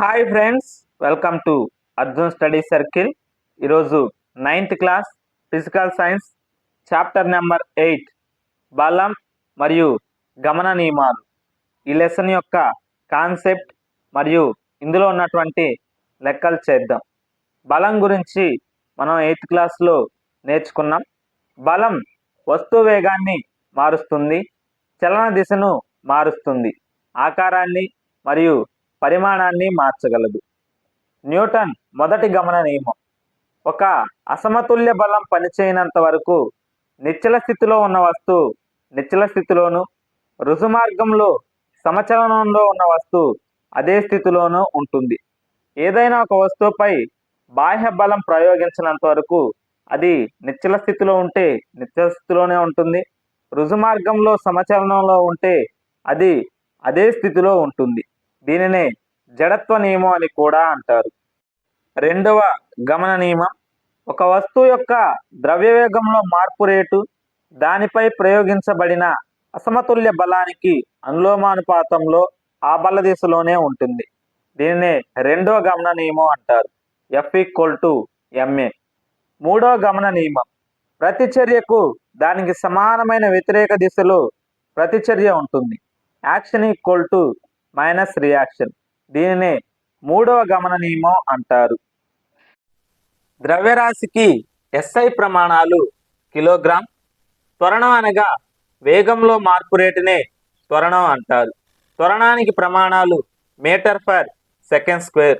Hi friends welcome to Arjun study circle. ఈరోజు ninth class physical science chapter number eight బలం మరియు గమన నియమాలు. ఈ లెసన్ యొక్క కాన్సెప్ట్ మరియు ఇందులో ఉన్నటువంటి లెక్కలు చేద్దాం. బలం గురించి మనం ఎయిత్ క్లాస్లో నేర్చుకున్నాం. బలం వస్తు వేగాన్ని మారుస్తుంది చలన దిశను మారుస్తుంది ఆకారాన్ని మరియు పరిమాణాన్ని మార్చగలదు. న్యూటన్ మొదటి గమన నియమం. ఒక అసమతుల్య బలం పనిచేయనంత వరకు నిశ్చల స్థితిలో ఉన్న వస్తువు నిశ్చల స్థితిలోను రుజుమార్గంలో సమచలనంలో ఉన్న వస్తువు అదే స్థితిలోనూ ఉంటుంది. ఏదైనా ఒక వస్తువుపై బాహ్య బలం ప్రయోగించినంత వరకు అది నిశ్చల స్థితిలో ఉంటే నిశ్చల స్థితిలోనే ఉంటుంది. రుజుమార్గంలో సమచలనంలో ఉంటే అది అదే స్థితిలో ఉంటుంది. దీనినే జడత్వ నియమం అని కూడా అంటారు. రెండవ గమన నియమం ఒక వస్తువు యొక్క ద్రవ్యవేగంలో మార్పు రేటు దానిపై ప్రయోగించబడిన అసమతుల్య బలానికి అనులోమానుపాతంలో ఆ బల దిశలోనే ఉంటుంది. దీనినే రెండవ గమన నియమం అంటారు. ఎఫ్ ఈక్వల్ టు ఎంఏ మూడవ గమన నియమం ప్రతిచర్యకు దానికి సమానమైన వ్యతిరేక దిశలో ప్రతిచర్య ఉంటుంది. Action equal to minus reaction. దీనినే మూడవ గమన నియమం అంటారు. ద్రవ్యరాశికి ఎస్ఐ ప్రమాణాలు కిలోగ్రామ్. త్వరణం అనగా వేగంలో మార్పు రేటునే త్వరణం అంటారు. త్వరణానికి ప్రమాణాలు మీటర్ ఫర్ సెకండ్ స్క్వేర్.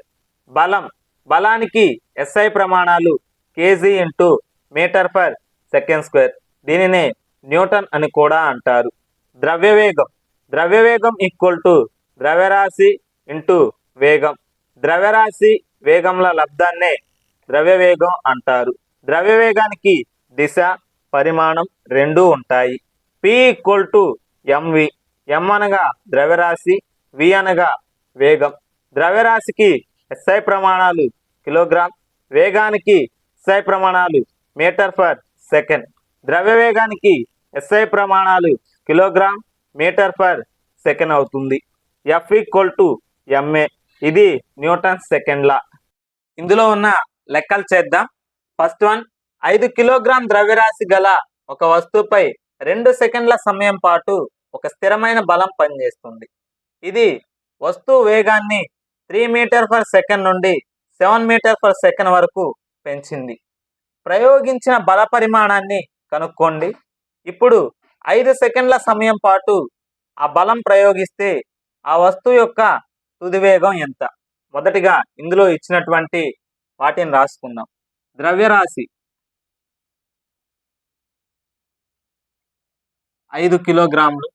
బలం బలానికి ఎస్ఐ ప్రమాణాలు kg into metre per second square. దీనినే న్యూటన్ అని కూడా అంటారు. ద్రవ్యవేగం ద్రవ్యవేగం ఈక్వల్ టు ద్రవ్యరాశి ఇంటూ వేగం. ద్రవ్యరాశి వేగంల లబ్ధాన్నే ద్రవ్యవేగం అంటారు. ద్రవ్యవేగానికి దిశ పరిమాణం రెండూ ఉంటాయి. P equal to MV M అనగా ద్రవ్యరాశి వి అనగా వేగం. ద్రవ్యరాశికి ఎస్ఐ ప్రమాణాలు కిలోగ్రామ్. వేగానికి ఎస్ఐ ప్రమాణాలు మీటర్ ఫర్ సెకండ్. ద్రవ్యవేగానికి ఎస్ఐ ప్రమాణాలు కిలోగ్రామ్ మీటర్ ఫర్ సెకండ్ అవుతుంది. ఎఫ్ ఈక్వల్ టు ఎంఏ ఇది న్యూటన్ సెకండ్ లా ఇందులో ఉన్న లెక్కలు చేద్దాం. ఫస్ట్ వన్ ఐదు కిలోగ్రామ్ ద్రవ్యరాశి గల ఒక వస్తువుపై రెండు సెకండ్ల సమయం పాటు ఒక స్థిరమైన బలం పనిచేస్తుంది. ఇది వస్తువు వేగాన్ని త్రీ మీటర్ ఫర్ సెకండ్ నుండి సెవెన్ మీటర్ ఫర్ సెకండ్ వరకు పెంచింది. ప్రయోగించిన బల పరిమాణాన్ని కనుక్కోండి. ఇప్పుడు ఐదు సెకండ్ల సమయం పాటు ఆ బలం ప్రయోగిస్తే ఆ వస్తువు యొక్క తుది వేగం ఎంత? మొదటిగా ఇందులో ఇచ్చినటువంటి వాటిని రాసుకుందాం. ద్రవ్యరాశి ఐదు కిలోగ్రాములు.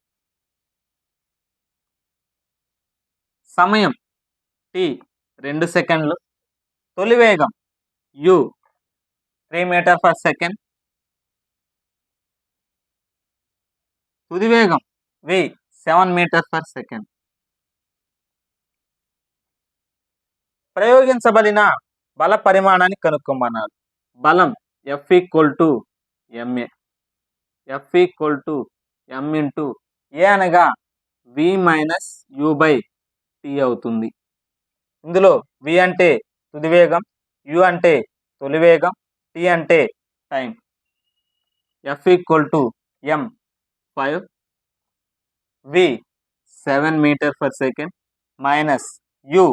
సమయం టీ రెండు సెకండ్లు. తొలి వేగం U three metre per second. తుది వేగం V seven metre per second. ప్రయోగించబడిన బల పరిమాణాన్ని కనుక్కోమన్నారు బలం F equal to MA F equal to M into A అనగా V minus U by T అవుతుంది. ఇందులో వి అంటే తుది వేగం యు అంటే తొలి వేగం టి అంటే time F equal to M five V seven metre per second minus U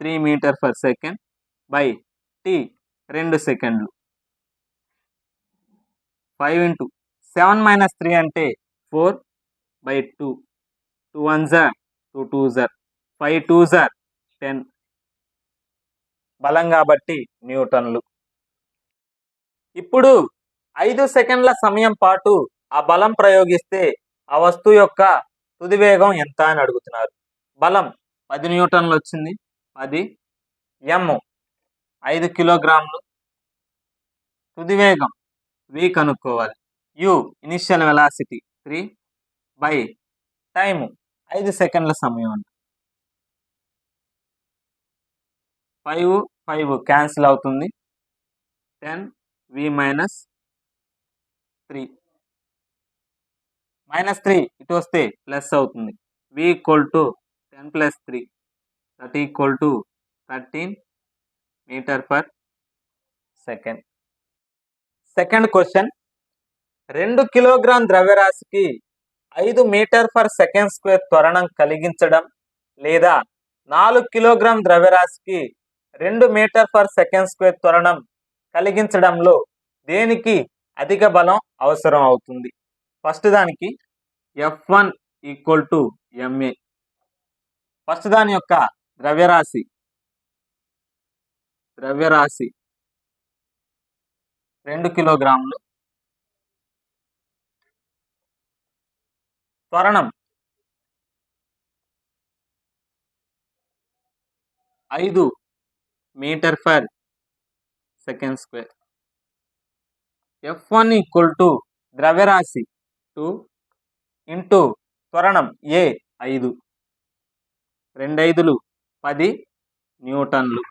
three metre per second by T రెండు సెకండ్లు. Five into seven minus three అంటే four by two. Two one jar two two జార్ five two జార్ ten. బలం కాబట్టి న్యూటన్లు. ఇప్పుడు ఐదు సెకండ్ల సమయం పాటు ఆ బలం ప్రయోగిస్తే ఆ వస్తువు యొక్క తుది వేగం ఎంత అని అడుగుతున్నారు. బలం పది న్యూటన్లు వచ్చింది. పది. ఎమ్ ఐదు కిలోగ్రాములు. తుది వేగం వి కనుక్కోవాలి. U initial velocity three by time ఐదు సెకండ్ల సమయం అంట ఫైవ్ ఫైవ్ క్యాన్సిల్ అవుతుంది. Ten V minus three minus three ఇటు వస్తే ప్లస్ అవుతుంది. V equal to ten plus three that equal to thirteen metre per second. Second question. రెండు kilogram ద్రవ్యరాశికి ఐదు మీటర్ పర్ సెకండ్ స్క్వేర్ త్వరణం కలిగించడం లేదా నాలుగు కిలోగ్రామ్ ద్రవ్యరాశికి రెండు మీటర్ పర్ సెకండ్ స్క్వేర్ త్వరణం కలిగించడంలో దేనికి అధిక బలం అవసరం అవుతుంది? ఫస్ట్ దానికి F one equal to MA first దాని యొక్క ద్రవ్యరాశి. ద్రవ్యరాశి. రెండు కిలోగ్రాములు. త్వరణం. ఐదు metre per second square. F one equal to ద్రవ్యరాశి టూ ఇంటూ త్వరణం ఏ ఐదు. రెండైదులు పది న్యూటన్లు.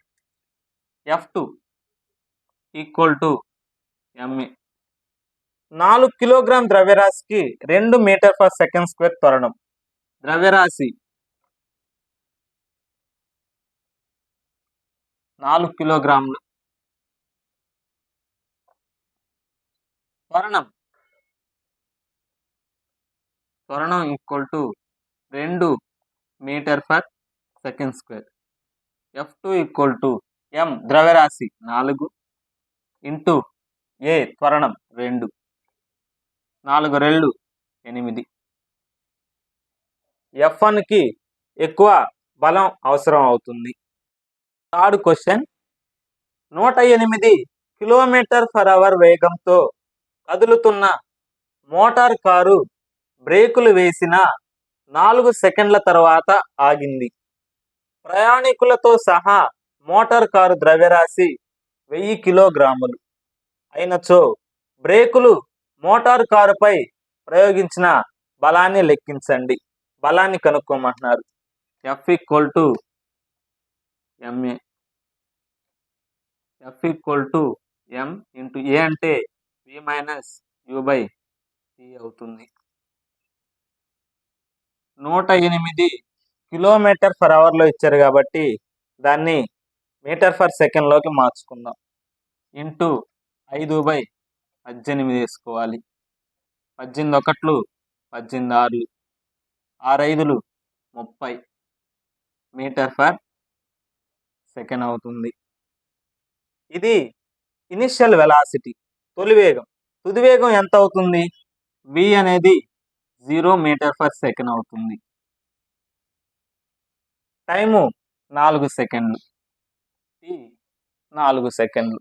F two equal to MA నాలుగు కిలోగ్రామ్ ద్రవ్యరాశికి రెండు మీటర్ పర్ సెకండ్ స్క్వేర్ త్వరణం ద్రవ్యరాశి. నాలుగు కిలోగ్రాములు. త్వరణం త్వరణం ఈక్వల్ టు రెండు metre per second square F two equal to M ద్రవ్యరాశి నాలుగు ఇంటూ ఏ త్వరణం రెండు. నాలుగు రెళ్ళు ఎనిమిది ఎఫ్ వన్కి ఎక్కువ బలం అవసరం అవుతుంది. థర్డ్ క్వశ్చన్ నూట ఎనిమిది కిలోమీటర్ ఫర్ అవర్ వేగంతో కదులుతున్న మోటార్ కారు బ్రేకులు వేసిన నాలుగు సెకండ్ల తర్వాత ఆగింది. ప్రయాణికులతో సహా మోటార్ కారు ద్రవ్యరాశి వెయ్యి కిలోగ్రాములు. అయినచో బ్రేకులు మోటార్ కారుపై ప్రయోగించిన బలాన్ని లెక్కించండి. బలాన్ని కనుక్కోమంటున్నారు. F equal to MA F equal to M into A అంటే V minus U by C అవుతుంది. నూట ఎనిమిది కిలోమీటర్ ఫర్ అవర్లో ఇచ్చారు కాబట్టి దాన్ని మీటర్ ఫర్ సెకండ్లోకి మార్చుకుందాం. ఇంటూ ఐదు బై పద్దెనిమిది వేసుకోవాలి. పద్దెనిమిది ఒకట్లు పద్దెనిమిది ఆరులు ఆరు ఐదులు ముప్పై. మీటర్ ఫర్ సెకండ్ అవుతుంది. ఇది ఇనిషియల్ వెలాసిటీ తొలి వేగం. తుది వేగం ఎంత అవుతుంది? వి అనేది జీరో మీటర్ ఫర్ సెకండ్ అవుతుంది. టైము నాలుగు సెకండ్లు. టీ నాలుగు సెకండ్లు.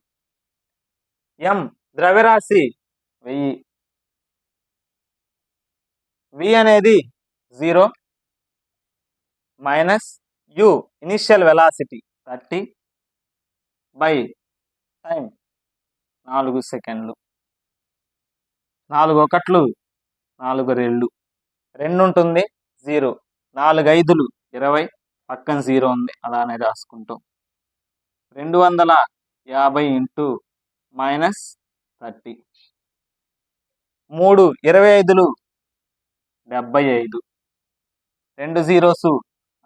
ఎం ద్రవ్యరాశి వెయ్యి. వి అనేది zero. Minus U initial velocity thirty by time నాలుగు సెకండ్లు. నాలుగు ఒకట్లు నాలుగు రెండు. రెండు ఉంటుంది జీరో. నాలుగు ఐదులు ఇరవై. పక్కన జీరో ఉంది. అలానే రాసుకుంటాం. రెండు వందల యాభై ఇంటూ మైనస్ థర్టీ. మూడు ఇరవై ఐదులు డెబ్బై ఐదు. రెండు జీరోస్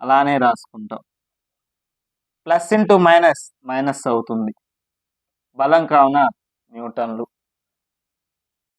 అలానే రాసుకుంటాం. ప్లస్ ఇంటూ మైనస్ మైనస్ అవుతుంది. బలం కావున న్యూటన్లు.